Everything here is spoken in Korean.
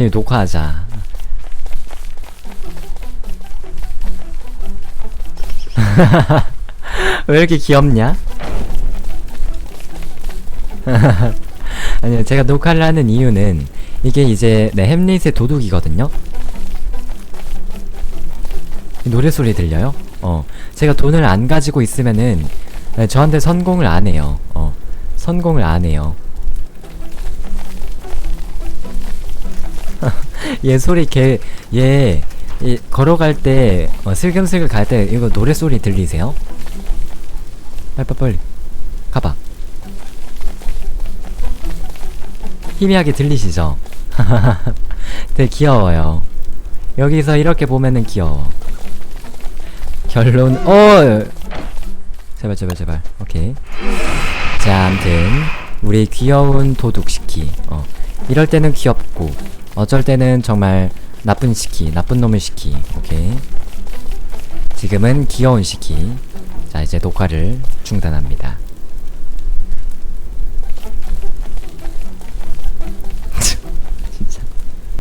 네, 녹화하자. 왜 이렇게 귀엽냐? 아니요, 제가 녹화를 하는 이유는 이게 이제 네, 햄릿의 도둑이거든요. 노래 소리 들려요? 어, 제가 돈을 안 가지고 있으면은 네, 저한테 선공을 안 해요. 어, 선공을 안 해요. 얘 소리 개, 얘, 이, 걸어갈 때, 어, 슬금슬금 갈 때, 이거 노래 소리 들리세요? 빨리, 빨리. 가봐. 희미하게 들리시죠? 되게 귀여워요. 여기서 이렇게 보면은 귀여워. 결론, 어! 제발, 제발, 제발. 오케이. 자, 암튼, 우리 귀여운 도둑 시키. 어. 이럴 때는 귀엽고, 어쩔 때는 정말 나쁜 시키, 나쁜 놈을 시키. 오케이. 지금은 귀여운 시키. 자, 이제 녹화를 중단합니다.